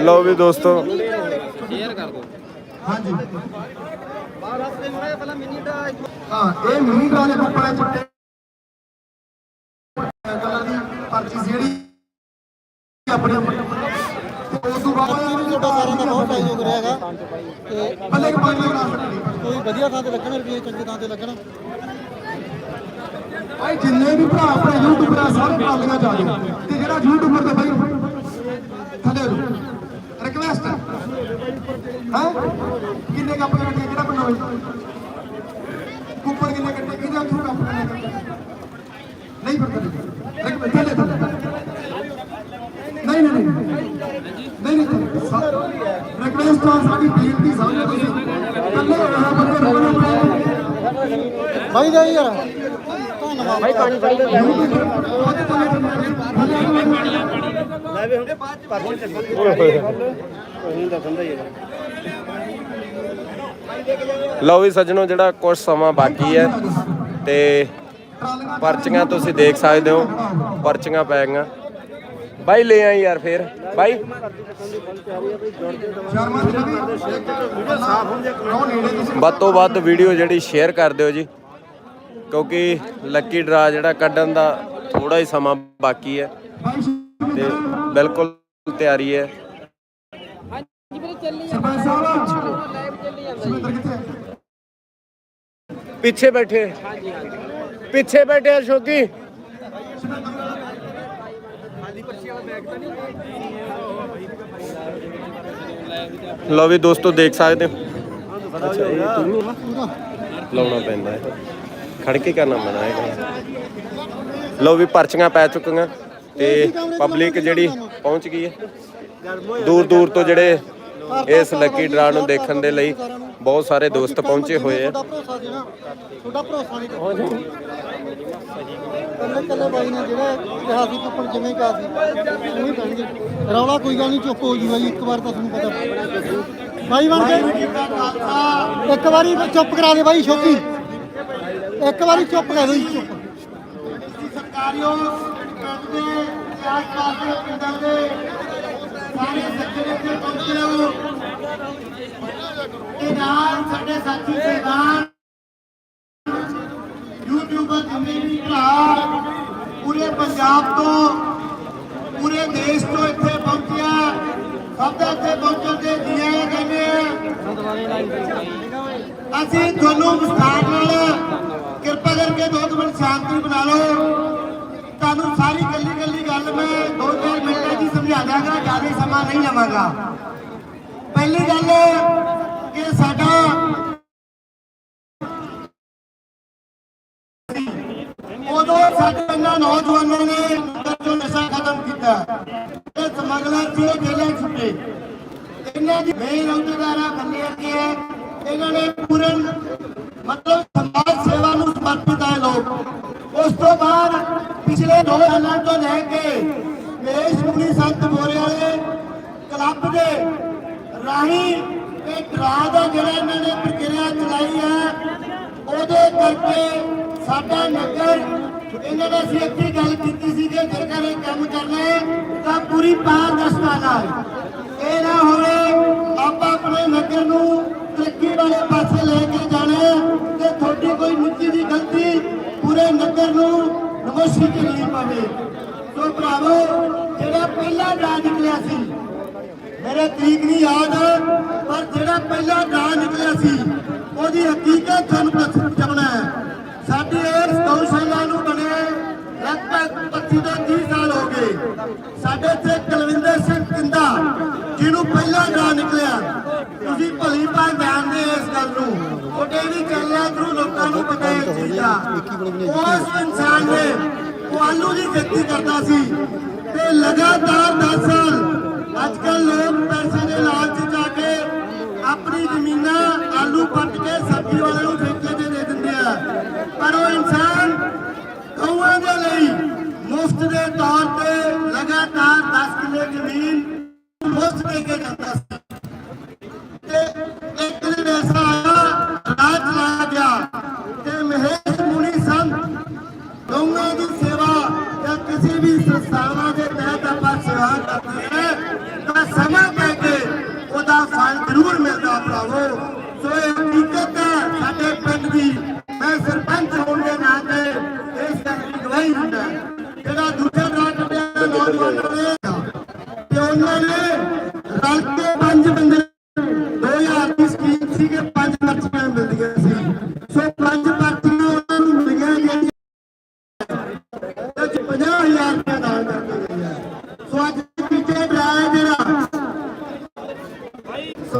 ਲਓ ਵੀ ਦੋਸਤੋ। ਸ਼ੇਅਰ ਕਰ ਦਿਓ ਹਾਂਜੀ। ਬਾਹਰ ਰਸਤੇ ਮੁੜੇ ਪਹਿਲਾਂ ਮਿੰਨੀ ਦਾ ਹਾਂ ਇਹ ਮਿੰਨੀ ਡਰਾ ਦੇ ਕੱਪੜੇ ਚਿੱਟੇ ਕਲਰ ਦੀ ਪਰਚੀ ਸੀ ਜਿਹੜੀ ਆਪਣੀ ਤੇ ਉਸ ਤੋਂ ਬਾਅਦ ਇਹ ਤੁਹਾਡਾ ਸਾਰਿਆਂ ਦਾ ਬਹੁਤ ਸਹਿਯੋਗ ਰਿਹਾਗਾ ਤੇ ਬੱਲੇ ਕੇ ਪਾਣੀ ਬਣਾ ਸਕਦੀ ਕੋਈ ਵਧੀਆ ਥਾਂ ਤੇ ਲੱਗਣ ਰੁਪਏ ਚੰਗੀ ਥਾਂ ਤੇ ਲੱਗਣ। ਭਾਈ ਜਿੰਨੇ ਵੀ ਭਰਾ ਆਪਣੇ ਯੂਟਿਊਬਰ ਆ ਸਾਰੇ ਪਾਲੀਆਂ ਜਾ ਜਾਓ। ਤੇ ਜਿਹੜਾ ਯੂਟਿਊਬਰ ਤੇ ਭਾਈ ਥੱਲੇ ਹੋ ਰਿਕਵੈਸਟ ਹੈ ਕਿੰਨੇ ਕੱਪ ਕੱਟੇ ਕਿਹੜਾ ਪਿੰਡ ਹੋਵੇ ਕੁੱਪਰ ਕਿੰਨੇ ਕੱਟੇ ਕਿਹਦਾ ਥਰੂ ਕੱਪ ਨਹੀਂ ਪਤਾ ਰਿਕਵੈਸਟ ਥੱਲੇ ਨਹੀਂ ਨਹੀਂ ਨਹੀਂ ਨਹੀਂ ਰਿਕਵੈਸਟ ਆ ਸਾਡੀ ਬੇਨਤੀ ਸਾਹਮਣੇ ਤੁਸੀਂ ਕੱਲੇ ਹੋਣਾ ਬੰਦੇ ਰੋਣਾ ਪਏ ਬਾਈ ਜਾਈ ਯਾਰ। ਧੰਨਵਾਦ ਬਾਈ ਪਾਣੀ ਲਓ ਵੀ ਸੱਜਣੋ ਜਿਹੜਾ ਕੁਝ ਸਮਾਂ ਬਾਕੀ ਹੈ ਤੇ ਪਰਚੀਆਂ ਤੁਸੀਂ ਦੇਖ ਸਕਦੇ ਹੋ ਪਰਚੀਆਂ ਪੈ ਗਈਆਂ। ਬਾਈ ਲੈ ਆਈ ਯਾਰ ਫੇਰ। ਬਾਈ। ਵੱਧ ਤੋਂ ਵੱਧ ਵੀਡੀਓ ਜਿਹੜੀ ਸ਼ੇਅਰ ਕਰ ਦਿਓ ਜੀ। ਕਿਉਂਕਿ ਲੱਕੀ ਡਰਾ ਜਿਹੜਾ ਕੱਢਣ ਦਾ ਥੋੜਾ ਹੀ ਸਮਾਂ ਬਾਕੀ ਹੈ। ਤੇ ਬਿਲਕੁਲ ਤਿਆਰੀ ਹੈ। ਸਰਪੰਚ ਸਾਹਿਬ। ਸੁਮਿੰਦਰ ਕਿੱਥੇ? ਹੈ? ਪਿੱਛੇ ਬੈਠੇ। ਪਿੱਛੇ ਬੈਠੇ ਅਸ਼ੋਕੀ ਲਓ ਵੀ ਦੋਸਤੋ, ਦੇਖ ਸਕਦੇ ਹੋ। ਲਾਉਣਾ ਪੈਂਦਾ ਹੈ ਖੜ ਕੇ ਕਰਨਾ ਪੈਂਦਾ ਹੈ ਲਓ ਵੀ ਪਰਚੀਆਂ ਪੈ ਚੁੱਕੀਆਂ ਤੇ ਪਬਲਿਕ ਜਿਹੜੀ ਪਹੁੰਚ ਗਈ ਹੈ। ਦੂਰ ਦੂਰ ਤੋਂ ਜਿਹੜੇ ਇਸ ਲੱਕੀ ਡਰਾ ਨੂੰ ਦੇਖਣ ਦੇ ਲਈ ਬਹੁਤ ਸਾਰੇ ਦੋਸਤ ਪਹੁੰਚੇ ਹੋਏ ਆ। ਤੁਹਾਡਾ ਭਰੋਸਾ ਸੀ ਨਾ ਤੁਹਾਡਾ ਭਰੋਸਾ ਨਹੀਂ ਕੱਲੇ ਕੱਲੇ ਬਾਈ ਨੇ ਜਿਹੜਾ ਕਿਹਾ ਸੀ ਕੱਪੜ ਜਿਵੇਂ ਕਿਹਾ ਸੀ ਉਵੇਂ ਪੈਣਗੇ ਰੌਲਾ ਕੋਈ ਗੱਲ ਨਹੀਂ ਚੁੱਪ ਹੋ ਜੂਗਾ ਜੀ ਇੱਕ ਵਾਰ ਤਾਂ ਤੁਹਾਨੂੰ ਪਤਾ। ਬਾਈ ਬਣ ਕੇ ਇੱਕ ਵਾਰੀ ਚੁੱਪ ਕਰਾ ਦੇ ਬਾਈ ਸ਼ੋਕੀ ਇੱਕ ਵਾਰੀ ਚੁੱਪ ਕਰ ਦੇ ਚੁੱਪ। ਸਰਕਾਰੀਓ ਪਿੰਡ ਦੇ ਆਸ-ਪਾਸ ਦੇ ਪਿੰਡਾਂ ਦੇ ਸਾਰੇ ਸੱਜਣ ਇੱਥੇ ਪਹੁੰਚੇ ਹੋ ਤੇ ਨਾਲ ਸਾਡੇ ਸਾਥੀ ਸਹਿਬਾਨ ਯੂਟਿਊਬਰ ਜਿੰਨੇ ਵੀ ਭਰਾ ਪੂਰੇ ਪੰਜਾਬ ਤੋਂ, ਪੂਰੇ ਦੇਸ਼ ਤੋਂ ਇੱਥੇ ਪਹੁੰਚਿਆ, ਸਭ ਦਾ ਇੱਥੇ ਪਹੁੰਚਣ ਤੇ ਜੀ ਕਹਿੰਦੇ ਆ। ਅਸੀਂ ਤੁਹਾਨੂੰ ਵਿਸਥਾਰ ਨਾਲ ਕਿਰਪਾ ਕਰਕੇ ਦੋ ਕੁ ਮਿੰਟ ਸ਼ਾਂਤੀ ਬਣਾ ਲਓ। ਤੁਹਾਨੂੰ ਸਾਰੀ ਗੱਲੀ ਗੱਲੀ ਗੱਲ ਮੈਂ ਦੋ ਚਾਰ ਮਿੰਟਾਂ ਦੀ ਹੀ ਸਮਝਾ ਦਾਂਗਾ ਜ਼ਿਆਦਾ ਸਮਾਂ ਨਹੀਂ ਲਵਾਂਗਾ। ਪਹਿਲੀ ਗੱਲ ਕਿ ਸਾਡਾ ਉਦੋਂ ਸਾਡੇ ਇਹਨਾਂ ਨੌਜਵਾਨਾਂ ਨੇ ਨਸ਼ਾ ਨਸ਼ਾ ਖਤਮ ਕੀਤਾ। ਇਹ ਸਮਗਲਰ ਸੀ ਜੇਲ੍ਹਾਂ ਛੁੱਟੇ। ਇਹਨਾਂ ਦੀ ਮੇਨ ਅਹੁਦੇਦਾਰਾ ਬੰਦੇ ਅੱਗੇ ਇਹਨਾਂ ਨੇ ਪੂਰੇ ਮਤਲਬ ਸਮਾਜ ਸੇਵਾ ਨੂੰ ਸਮਰਪਿਤ ਹੈ ਲੋਕ। ਉਸ ਤੋਂ ਬਾਅਦ ਪਿਛਲੇ ਦੋ ਸਾਲਾਂ ਤੋਂ ਲੈ ਕੇ ਨਰੇਸ਼ ਮੁਨੀ ਸੰਤ ਬੋਰੇ ਵਾਲੇ ਕਲੱਬ ਦੇ ਰਾਹੀਂ ਇਹ ਡਰਾ ਦਾ ਜਿਹੜਾ ਇਹਨਾਂ ਨੇ ਪ੍ਰਕਿਰਿਆ ਚਲਾਈ ਹੈ ਉਹਦੇ ਕਰਕੇ ਸਾਡਾ ਨਗਰ, ਇਹਨਾਂ ਨੇ ਅਸੀਂ ਇੱਥੇ ਗੱਲ ਕੀਤੀ ਸੀ ਕਿ ਜੇਕਰ ਇਹ ਕੰਮ ਕਰਨਾ ਹੈ, ਤਾਂ ਪੂਰੀ ਪਾਰਦਰਸ਼ਤਾ ਨਾਲ ਇਹ ਨਾ ਹੋਵੇ, ਆਪਾਂ ਆਪਣੇ ਨਗਰ ਨੂੰ ਤਰੱਕੀ ਵਾਲੇ ਪਾਸੇ ਲੈ ਕੇ ਜਾਣਾ ਤੇ ਤੁਹਾਡੀ ਕੋਈ ਨਿੱਜੀ ਦੀ ਗਲਤੀ ਪੂਰੇ ਨਗਰ ਨੂੰ ਨਮੋਸ਼ੀ ਝੱਲਣੀ ਪਵੇ। ਸੋ ਭਰਾਵੋ, ਜਿਹੜਾ ਪਹਿਲਾ ਡਰਾ ਨਿਕਲਿਆ ਸੀ ਮੇਰੇ ਤਰੀਕ ਨਹੀਂ ਯਾਦ, ਪਰ ਜਿਹੜਾ ਪਹਿਲਾ ਡਰਾ ਨਿਕਲਿਆ ਸੀ, ਉਹਦੀ ਹਕੀਕਤ ਤੁਹਾਨੂੰ ਦੱਸ ਹੈ। ਸਾਡੀ ਇਸ ਗਊਸ਼ਾਲਾ ਨੂੰ ਬਣੇ ਲਗਭਗ 25 ਤੋਂ 30 ਸਾਲ ਹੋ ਗਏ। ਸਾਡੇ ਇੱਥੇ ਕੁਲਵਿੰਦਰ ਸਿੰਘ ਕਿੰਦਾ ਜਿਹਨੂੰ ਪਹਿਲਾ ਨਾਂ ਨਿਕਲਿਆ। ਤੁਸੀਂ ਭਲੀ ਭਾਂ ਜਾਣਦੇ ਇਸ ਗੱਲ ਨੂੰ। ਉਹਦੇ ਵੀ ਚੱਲਿਆ ਥਰੂ ਲੋਕਾਂ ਨੂੰ ਪਤਾ ਹੈ ਇਸ ਉਸ ਇਨਸਾਨ ਨੇ, ਉਹ ਆਲੂ ਦੀ ਖੇਤੀ ਕਰਦਾ ਸੀ ਤੇ ਲਗਾਤਾਰ 10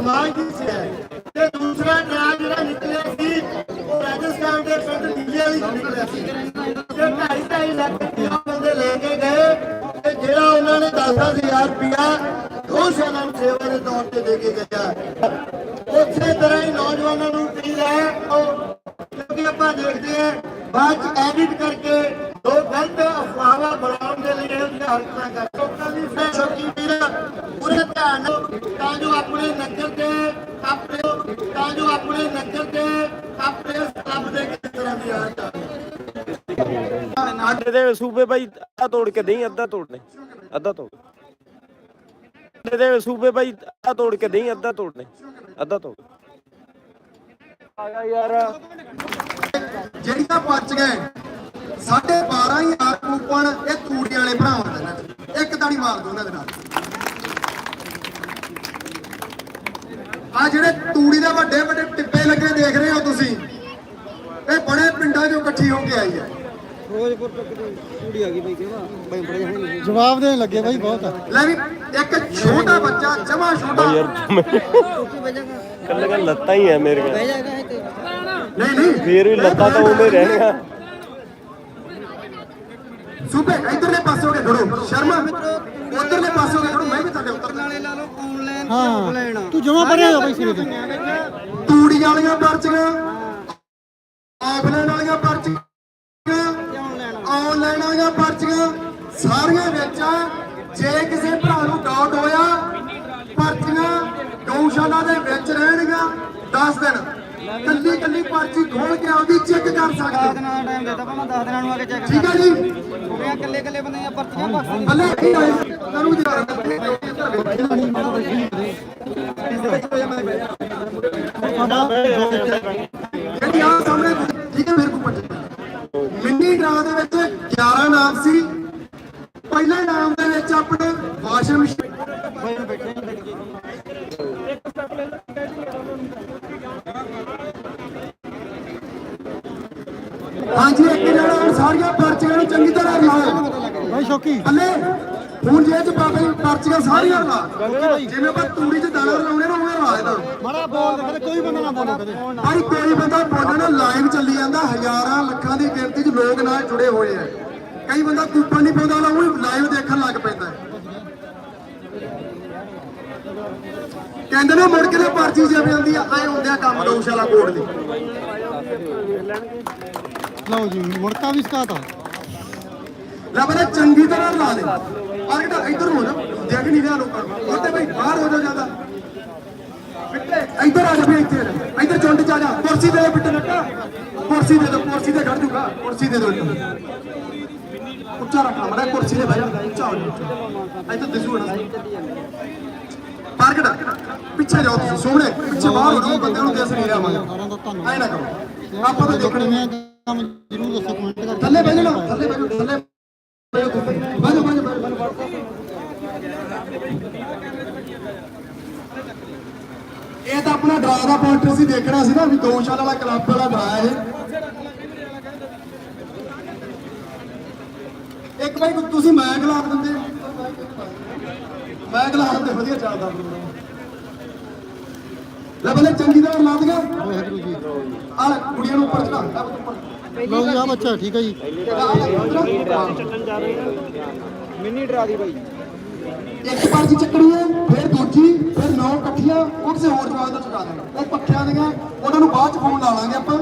ਸਮਾਜ ਦੀ ਸੇਵਾ ਹੈ ਤੇ ਦੂਸਰਾ ਡਰਾ ਜਿਹੜਾ ਨਿਕਲਿਆ ਸੀ, ਉਹ ਰਾਜਸਥਾਨ ਦੇ ਪਿੰਡ ਦਿੱਲੀ ਵਾਲੀ ਨਿਕਲਿਆ ਸੀ। ਤੇ ਢਾਈ ਢਾਈ ਲੱਖ ਰੁਪਇਆ ਬੰਦੇ ਲੈ ਕੇ ਗਏ। ਤੇ ਜਿਹੜਾ ਉਹਨਾਂ ਨੇ 10000 ਰੁਪਇਆ, ਦੋ ਸਾਲਾਂ ਸੇਵਾ ਦੇ ਤੌਰ ਤੇ ਦੇ ਕੇ ਗਿਆ। ਉਸੇ ਤਰ੍ਹਾਂ ਹੀ ਨੌਜਵਾਨਾਂ ਨੂੰ ਕੀ ਹੈ, ਉਹ ਕਿਉਂਕਿ ਆਪਾਂ ਦੇਖਦੇ ਆ ਬਾਅਦ ਚ ਐਡਿਟ ਕਰਕੇ ਲੋਕ ਗਲਤ ਅਫਵਾਹਾਂ ਬਣਾਉਣ ਦੇ ਲਈ ਇਹ ਹਰਕਤਾਂ ਕਰਦੇ ਲੋਕਾਂ ਦੀ ਸਹਿਯੋਗੀ ਵੀਰ ਪੂਰੇ ਧਿਆਨ ਤਾਂ ਜੋ ਆਪਣੇ ਤਾਂ ਜੋ ਆਪਣੇ ਨਗਰ ਦੇ ਆਪਣੇ ਸਟਾਫ ਦੇ ਕਿਸ ਤਰ੍ਹਾਂ ਦੀ ਆ ਅੱਡੇ ਦੇ ਸੂਬੇ ਬਾਈ ਅੱਧਾ ਤੋੜ ਕੇ ਦੇਈ ਅੱਧਾ ਤੋੜਨੇ ਅੱਧਾ ਤੋੜ। ਅੱਡੇ ਦੇ ਸੂਬੇ ਬਾਈ ਅੱਧਾ ਤੋੜ ਕੇ ਦੇਈ ਅੱਧਾ ਤੋੜਨੇ ਅੱਧਾ ਤੋੜ। ਆਇਆ ਯਾਰ। ਜਿਹੜੀਆਂ ਬਚ ਗਏ ਸਾਢੇ 12000 ਕੂਪਨ ਇਹ ਤੂੜੀ ਵਾਲੇ ਭਰਾਵਾਂ ਦੇ ਨਾਲ। ਇੱਕ ਤਾੜੀ ਮਾਰ ਦੋ ਉਹਨਾਂ ਦੇ ਨਾਲ। ਆ ਜਿਹੜੇ ਤੂੜੀ ਦੇ ਵੱਡੇ ਵੱਡੇ ਟਿੱਪੇ ਲੱਗੇ ਦੇਖ ਰਹੇ ਹੋ ਤੁਸੀਂ ਇਹ ਬੜੇ ਪਿੰਡਾਂ 'ਚੋਂ ਇਕੱਠੀ ਹੋ ਕੇ ਆਈ ਹੈ। ਫਿਰੋਜ਼ਪੁਰ ਤੱਕ ਦੀ ਕੁੜੀ ਆ ਗਈ ਬਈ ਕਿਹੜਾ? ਬਈ ਬੜੇ ਜਵਾਬ ਦੇਣ ਲੱਗੇ ਬਾਈ ਬਹੁਤ ਆ। ਲੈ ਵੀ ਇੱਕ ਛੋਟਾ ਬੱਚਾ ਜਮਾ ਛੋਟਾ। ਯਾਰ ਕੱਲੀਆਂ ਲੱਤਾਂ ਹੀ ਬਹਿ ਜਾਗਾ ਇੱਥੇ। ਨਹੀਂ ਨਹੀਂ। ਫੇਰ ਵੀ ਲੱਤਾਂ ਤਾਂ ਉਵੇਂ ਰਹਿਣੀਆਂ। ਸੂਬੇ ਇਧਰਲੇ ਪਾਸੋਂ ਕੇ ਖੜੋ। ਸ਼ਰਮਾ ਉਧਰਲੇ ਪਾਸੋਂ ਕੇ ਖੜੋ। ਮੈਂ ਵੀ ਤੁਹਾਡੇ ਆਨਲਾਈਨ ਹਾਂ। ਤੂੰ ਜਮਾ ਪਰੇ ਹੋ ਬਾਈ ਸਿਰੇ ਤੇ। ਤੂੜੀ ਵਾਲੀਆਂ ਪਰਚੀਆਂ ਆਫਲਾਈਨ ਵਾਲੀਆਂ ਪਰਚੀਆਂ ਆਨਲਾਈਨ ਵਾਲੀਆਂ ਪਰਚੀਆਂ ਸਾਰੀਆਂ ਵਿੱਚ। ਜੇ ਕਿਸੇ ਭਰਾ ਨੂੰ ਡਾਊਟ ਹੋਇਆ ਪਰਚੀਆਂ ਗਊਸ਼ਾਲਾ ਦੇ ਵਿੱਚ ਰਹਿਣਗੀਆਂ 10 ਦਿਨ। ਕੱਲੀ ਕੱਲੀ ਪਰਚੀ ਖੋਲ ਕੇ ਆਪਦੀ ਚੈੱਕ ਕਰ 10 ਸਕਦੇ ਦਿਨਾਂ ਦਾ ਟਾਈਮ ਦਿੱਤਾ ਭਾਵੇਂ 10 ਦਿਨਾਂ ਨੂੰ ਆ ਕੇ ਚੈੱਕ ਠੀਕ ਹੈ ਜੀ। ਕੁੜੀਆਂ ਇਕੱਲੇ ਇਕੱਲੇ ਬੰਦੇ ਦੀਆਂ ਪਰਚੀਆਂ ਬਖਸ਼ ਬੱਲੇ ਕੀ ਹੋਏ ਕਰੂ ਜੀ ਜਿਹੜੀ ਪਰਚੀਆਂ ਸਾਰੀਆਂ ਲਾ ਜਿਵੇਂ ਆਪਾਂ ਤੂੜੀ ਚ ਦਾਣਾ ਲਾਉਣੇ ਨਾ ਉਵੇਂ ਲਾ ਇਹਦਾ ਬੜਾ ਬੋਲ ਦੇ ਕਦੇ ਕੋਈ ਬੰਦਾ ਨਾ ਬੋਲੇ ਕਦੇ। ਭਾਈ ਕੋਈ ਬੰਦਾ ਬੋਲਣਾ ਲਾਈਵ ਚੱਲੀ ਜਾਂਦਾ ਹਜ਼ਾਰਾਂ ਲੱਖਾਂ ਦੀ ਗਿਣਤੀ 'ਚ ਲੋਕ ਨਾਲ ਜੁੜੇ ਹੋਏ ਆ। ਕਈ ਬੰਦਾ ਕੂਪਨ ਨਹੀਂ ਪਾਉਂਦਾ ਲਾ ਉਹ ਲਾਈਵ ਦੇਖਣ ਲੱਗ ਪੈਂਦਾ। ਕਹਿੰਦੇ ਨੇ ਮੁੜ ਕੇ ਤੇ ਪਰਚੀ ਜਿਵੇਂ ਜਾਂਦੀ ਆ ਐ ਹੁੰਦਿਆ ਕੰਮ ਗਊਸ਼ਾਲਾ ਕੋਡ ਦੀ। ਲਓ ਜੀ ਮੁੜਕਾ ਵੀ ਸਕਾਤਾ ਲੈ ਬਲੇ ਚੰਗੀ ਤਰ੍ਹਾਂ ਲਾ ਦੇ ਪਰ ਕਿਤਾ ਇੱਧਰ ਹੋ ਜਾ। ਦੇਖ ਨਹੀਂ ਰਿਹਾ ਲੋਕਾਂ ਨੂੰ। ਉੱਤੇ ਭਾਈ ਬਾਹਰ ਹੋ ਜਾ ਜਾਂਦਾ ਬਿੱਟੇ ਇੱਧਰ ਆ ਜਾ ਵੀ ਇੱਥੇ ਆ। ਇੱਧਰ ਚੁੰਡ ਚ ਆ ਜਾ। ਕੁਰਸੀ ਦੇ ਦੇ ਬਿੱਟੇ ਕੁਰਸੀ ਦੇ ਦੋ ਕੁਰਸੀ ਤੇ ਖੜ ਜੂਗਾ। ਕੁਰਸੀ ਦੇ ਦੋ ਉੱਚਾ ਰੱਖਣਾ ਮੜਾ ਕੁਰਸੀ ਤੇ ਬਹਿ ਜਾ। ਉੱਚਾ ਹੋ ਜਾ ਇੱਧਰ ਦਿਸੂ ਨਾ। ਪਾਰਕਟ ਪਿੱਛੇ ਜਾਓ ਤੁਸੀਂ ਸੋਹਣੇ ਪਿੱਛੇ ਬਾਹਰ ਹੋ ਜਾਓ ਬੰਦੇ ਨੂੰ ਦਿਸ ਨਹੀਂ ਰਿਹਾ ਸਾਰਿਆਂ ਮੈਂ ਦਾ ਧੰਨਵਾਦ ਐ ਨਾ ਕਰੋ। ਆਪਾਂ ਤਾਂ ਦੇਖਣੇ ਕੰਮ ਜ਼ਰੂਰ ਦੱਸੋ ਕਮੈਂਟ ਕਰਕੇ। ਥੱਲੇ ਬਹਿ ਜਾਓ ਥੱਲੇ ਬਹਿ ਜਾਓ ਥੱਲੇ ਬਹਿ ਜਾਓ ਤੁਸੀਂ। ਬਹਿ ਜਾਓ ਬਹਿ ਜਾਓ, ਬਹਿ ਜਾਓ ਇਹ ਤਾਂ ਆਪਣਾ ਡਰਾ ਦਾ ਪੋਇੰਟ ਸੀ ਦੇਖਣਾ ਸੀ ਨਾ ਵੀ ਗਊਸ਼ਾਲਾ ਵਾਲਾ ਕਲੱਬ ਵਾਲਾ ਡਰਾ ਹੈ ਇਹ। ਇੱਕ ਵਾਰੀ ਤੁਸੀਂ ਮੈਗ ਲਾ ਦਿੰਦੇ ਮੈਗ ਲਾ ਦਿੰਦੇ ਵਧੀਆ ਚੱਲਦਾ। ਲੈ ਬਲੇ ਚੰਗੀ ਤਰ੍ਹਾਂ ਲਾ ਵਾਹਿਗੁਰੂ ਜੀ ਆ ਕੁੜੀਆਂ ਨੂੰ ਉੱਪਰ ਚੜਾ ਲਓ ਜੀ ਆ ਬੱਚਾ ਠੀਕ ਹੈ ਜੀ। ਮਿੰਨੀ ਡਰਾ ਦੀ ਬਾਈ। ਇੱਕ ਪਰਚੀ ਚੱਕਣੀ ਹੈ ਫਿਰ ਦੂਜੀ ਫਿਰ ਨੌ ਉਹ ਕਿਸੇ ਹੋਰ ਜਵਾਬ ਤੋਂ ਚੁਕਾ ਦੇਣਾ। ਉਹ ਪੱਖਿਆਂ ਦੀਆਂ, ਉਹਨਾਂ ਨੂੰ ਬਾਅਦ ਚ ਫੋਨ ਲਾ ਲਾਂਗੇ ਆਪਾਂ।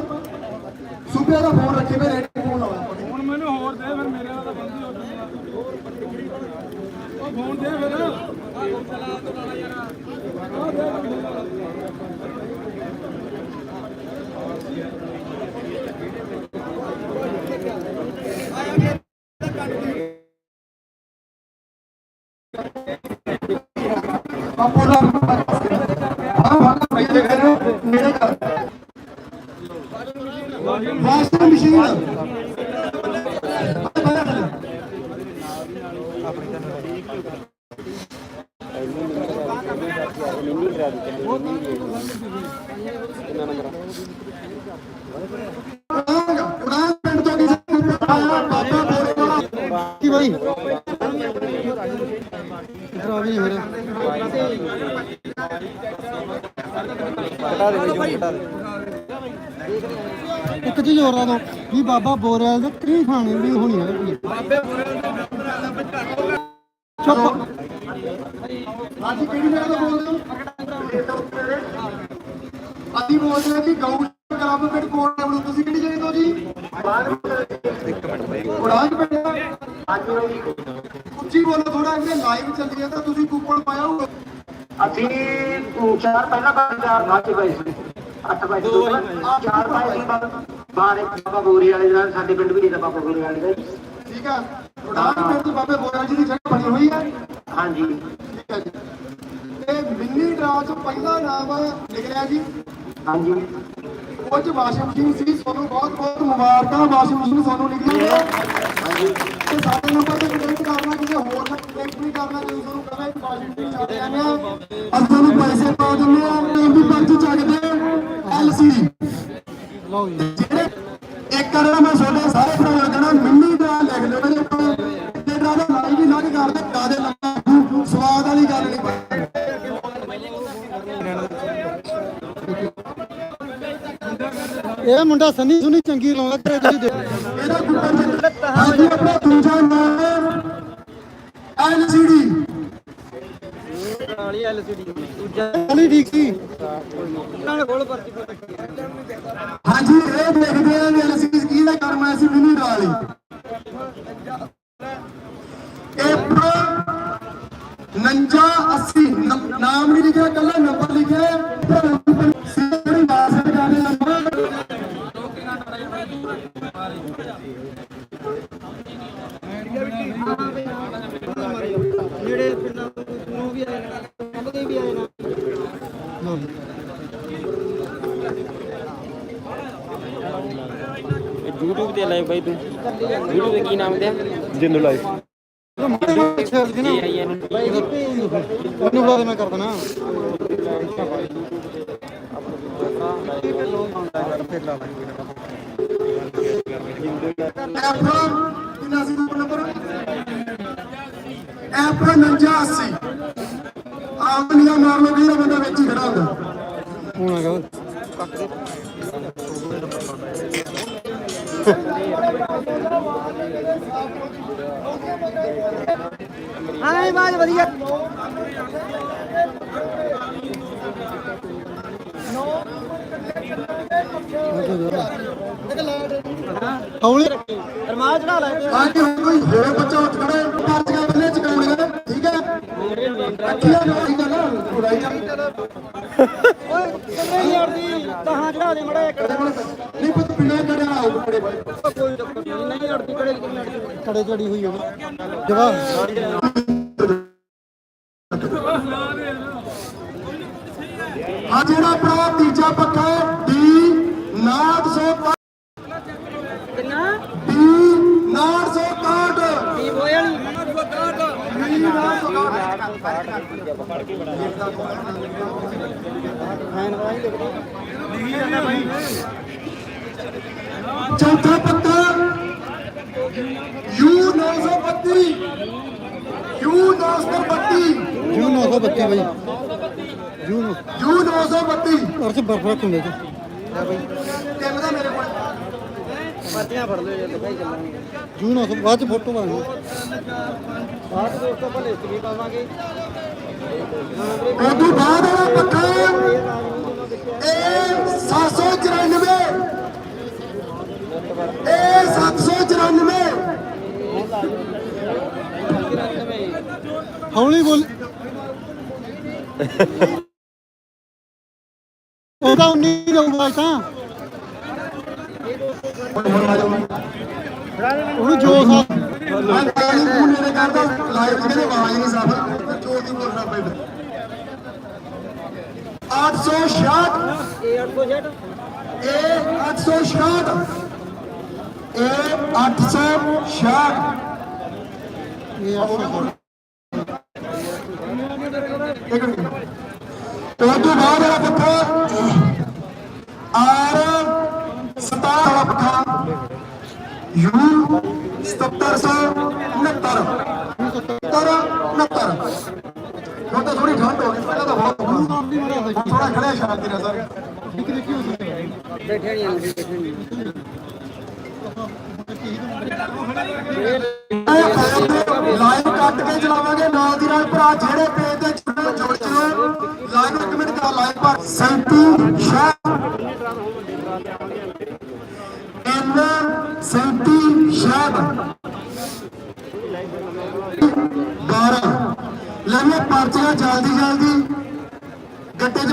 ਸੂਬੇ ਦਾ ਫੋਨ ਰੱਖੇ ਵੇ ਰੇਟ ਫੋਨ ਲਾਉਣਾ ਆਪਾਂ ਨੇ। ਹੁਣ ਮੈਨੂੰ ਹੋਰ ਦੇ ਫਿਰ ਮੇਰੇ ਨਾਲ ਤਾਂ ਬੰਦੀ ਹੋ ਜਾਣੀ ਉਹ ਫੋਨ ਦੇ ਫਿਰ ਆਪੋ ਘਟਾ ਦੇ ਬਾਈ ਜੂਮ ਘਟਾ ਦੇ ਇੱਕ ਚੀਜ਼ ਹੋਰ ਲਾ ਦੋ ਵੀ ਬਾਬਾ ਬੋਰਿਆਲ ਦੇ ਤਰੀ ਖਾਣੇ ਵੀ ਹੋਣੀ ਹੈ ਕੋਈ ਚੁੱਪ। ਹਾਂਜੀ, ਕਿਹੜੀ ਜਗ੍ਹਾ ਤੋਂ ਬੋਲਦੇ ਹੋ? ਅਸੀਂ ਬੋਲਦੇ ਹਾਂ ਕਿ ਗਊ ਕਲੱਬ ਪਿੰਡ ਕੋਟ ਲੈਵਲ ਤੁਸੀਂ ਕਿਹੜੀ ਜਗ੍ਹਾ ਤੋਂ ਜੀ? ਉਡਾਨ ਪਿੰਡ ਉੱਚੀ ਬੋਲੋ ਥੋੜਾ ਇਹਨੇ ਲਾਈਵ ਚੱਲੀ ਹੈ ਤਾਂ ਤੁਸੀਂ ਕੂਪਨ ਪਾਇਆ ਹੋਊਗਾ ਅਸੀਂ ਚਾਰ ਪਹਿਲਾਂ ਚਾਰ ਬਾਅਦ ਪਏ ਸੀ। ਅੱਠ ਵਜੇ ਤੋਂ ਚਾਰ ਬਾਅਦ ਬਾਹਰ ਇੱਕ ਬਾਬਾ ਬੋਰੀ ਵਾਲੇ ਦਾ ਸਾਡੇ ਪਿੰਡ ਵੀ ਤਾਂ ਬਾਬਾ ਬੋਰੀ ਵਾਲੇ ਦਾ ਠੀਕ ਆ। ਉਡਾਨ ਪਿੰਡ ਦੀ ਬਾਬੇ ਬੋਰਾ ਜੀ ਦੀ ਜਗ੍ਹਾ ਬਣੀ ਹੋਈ ਹੈ। ਹਾਂਜੀ। ਠੀਕ ਹੈ ਜੀ। ਤੇ ਮਿੰਨੀ ਡਰਾ ਚ ਪਹਿਲਾ ਨਾਮ ਨਿਕਲਿਆ ਜੀ। ਹਾਂਜੀ। ਉਹ ਚ ਵਾਸ਼ਿੰਗ ਮਸ਼ੀਨ ਸੀ ਤੁਹਾਨੂੰ ਬਹੁਤ ਬਹੁਤ ਮੁਬਾਰਕਾਂ ਵਾਸ਼ਿੰਗ ਮਸ਼ੀਨ ਤੁਹਾਨੂੰ ਨਿਕਲੀ ਹੈ। ਤੇ ਸਾਡੇ ਨੰਬਰ ਤੇ ਕੰਟੈਕਟ ਕਰਨਾ ਕਿਸੇ ਹੋਰ ਨਾਲ ਕੰਟੈਕਟ ਨਹੀਂ ਕਰਨਾ ਜੇ ਤੁਹਾਨੂੰ ਕਹੇ ਕਿ ਵਾਸ਼ਿੰਗ ਮਸ਼ੀਨ ਚਾਹਤੇ ਆ ਅਸੀਂ ਤੁਹਾਨੂੰ ਪੈਸੇ ਪਾ ਦਿੰਦੇ ਆ ਐਮਬੀ ਪਰਚੀ ਚੱਕਦੇ ਐਲਸੀਡੀ ਲਓ ਜੀ ਇੱਕ ਕਰਨਾ ਮੈਂ ਤੁਹਾਡੇ ਸਾਰੇ ਭਰਾਵਾਂ ਕਹਿਣਾ, ਮਿੰਨੀ ਦਾ ਲਿਖ ਲਿਓ ਮੇਰੇ ਕੋਲ। ਤੇ ਦਾ ਲਾਈਵ ਹੀ ਲੱਗ ਕਰਦੇ ਕਾਦੇ ਲੰਮਾ ਸਵਾਦ ਵਾਲੀ ਗੱਲ ਨਹੀਂ ਇਹ ਮੁੰਡਾ ਸੰਨੀ, ਸੁਨੀ ਚੰਗੀ ਲਾਉਂਦਾ ਤੇ ਤੁਸੀਂ ਦੇਖੋ। ਇਹਦਾ ਗੁੱਟਾ ਹਾਂਜੀ ਆਪਣਾ ਦੂਜਾ ਨਾਮ ਐਲਸੀਡੀ ਵਾਲੀ ਐਲਸੀਡੀ ਦੂਜਾ ਨਹੀਂ ਠੀਕ ਸੀ ਉਹਨਾਂ ਕੋਲ ਪਰਚੀ ਹਾਂਜੀ ਇਹ ਦੇਖਦੇ ਆ ਵੀ ਐਲਸੀਡੀ ਕੀ ਦਾ ਕਰਮ ਹੈ। ਸੀ ਮਿੰਨੀ ਵਾਲੀ ਇਹ ਨੰਜਾ 80 ਨਾਮ ਨਹੀਂ ਲਿਖਿਆ ਕੱਲਾ ਨੰਬਰ ਲਿਖਿਆ YouTube ਤੇ ਲਾਈਵ ਬਾਈ ਤੂੰ। YouTube ਤੇ ਕੀ ਨਾਮ ਤੇ ਜਿੰਦੂ ਨਾ ਉਹਨੂੰ ਬਾਅਦ ਮੈਂ ਕਰ ਦੇਣਾ ਐਪਰਾ ਕਿੰਨਾ ਸੀ ਨੰਬਰ ਐਪਰਾ 89 ਆਮਨੀਆ ਮਾਰ ਲੋ ਵੀਰ ਬੰਦਾ ਵਿੱਚ ਹੀ ਖੜਾ ਹੁੰਦਾ ਹੁਣ ਆ ਗਿਆ। ਹਾਂ ਬਾਜ ਵਧੀਆ। ਹੌਲੀ ਰਮਾਜ ਚੜਾ ਲੈ। ਤਾਂ ਕਿ ਹੁਣ ਕੋਈ ਹੋਰ ਬੱਚਾ ਉੱਠ ਖੜੇ। ਪਰਚੀਆਂ ਬੰਨੇ ਚਕਾਉਣੀਆਂ ਠੀਕ ਹੈ। ਅੱਖੀਆਂ ਨਾਲ। ਹੀ ਗੱਲ ਉਡਾਈ ਜਾਂਦੀ ਓਏ ਕਿੰਨੇ ਯਾਰ ਦੀ ਤਹਾਂ ਚੜਾ ਦੇ ਮੜਾ ਇੱਕ ਨਹੀਂ ਪੁੱਤ ਬਿਨਾਂ ਕੜਿਆ ਆਉ ਕੱਪੜੇ ਪਾਏ ਕੋਈ ਚੱਕਰ ਨਹੀਂ ਨਹੀਂ ਅੜਦੀ ਕੜੇ ਚੜੀ ਹੋਈ ਹੋਵੇ ਜਵਾਬ ਆ ਜਿਹੜਾ ਆਪਣਾ ਤੀਜਾ ਪੱਖਾ ਡੀ 965 ਫੈਨ ਵਾਈ ਦੇਖੋ ਚੌਥਾ ਪੱਤਾ ਯੂ 932 ਯੂ 932 ਜੂ 932 ਬਾਈ ਜੂ ਨੂੰ ਯੂ 932 ਔਰ ਚ ਬਰਫ ਰੱਖ ਹੁੰਦੇ ਚ ਤਿੰਨ ਦਾ ਮੇਰੇ ਕੋਲ ਪਰਚੀਆਂ ਫੜ ਲਿਓ ਜੇ ਦਿਖਾਈ ਚੱਲਾਂਗੇ ਜੂ 900 ਬਾਅਦ ਚ ਫੋਟੋ ਬਣਾਣੀ ਬਾਅਦ ਚ ਦੋਸਤੋ ਭਲੇ ਚ ਵੀ ਪਾਵਾਂਗੇ ਉਦੋਂ ਬਾਅਦ ਵਾਲਾ ਪੱਖਾ ਇਹ 794 ਇਹ 794 ਹੌਲੀ ਬੋਲ। 866 ਇਹ 800 ਜੱਟ ਇਹ 866 ਇਹ 866 ਇਹ ਆਪਣਾ ਇੱਕ ਮਿੰਟ ਤੇ ਉਹ ਤੋਂ ਬਾਅਦ ਵਾਲਾ ਪੱਖਾ ਆਰ 17 ਵਾਲਾ ਪੱਖਾ ਯੂ 7769 7769 ਹੁਣ ਤਾਂ ਥੋੜੀ ਠੰਡ ਹੋ ਗਈ ਪਹਿਲਾਂ ਤਾਂ ਬਹੁਤ ਔਖਾ ਸੀ। ਹੁਣ ਥੋੜਾ ਖੜਿਆ ਸ਼ਾਂਤੀ ਨਾਲ ਸਰ ਬੈਠੇ ਨਹੀਂ ਆਉਂਦੇ ਬੈਠੇ ਨਹੀਂ ਲਾਈਵ ਕੱਟ ਕੇ ਚਲਾਵਾਂਗੇ, ਨਾਲ ਦੀ ਨਾਲ ਭਰਾ ਜਿਹੜੇ ਪੇਜ ਤੇ ਜੁੜੇ ਜੁੜ ਜਾਓ ਲਾਈਵ ਇੱਕ ਮਿੰਟ ਲਾਈਵ ਪਰ 37 ਸ਼ਾਹ। ਐਮ 37 ਸ਼ਾਹ। 12 ਲੈ ਮੈਂ ਪਰਚੀਆਂ ਜਲਦੀ ਜਲਦੀ। ਗੱਟੇ 'ਚ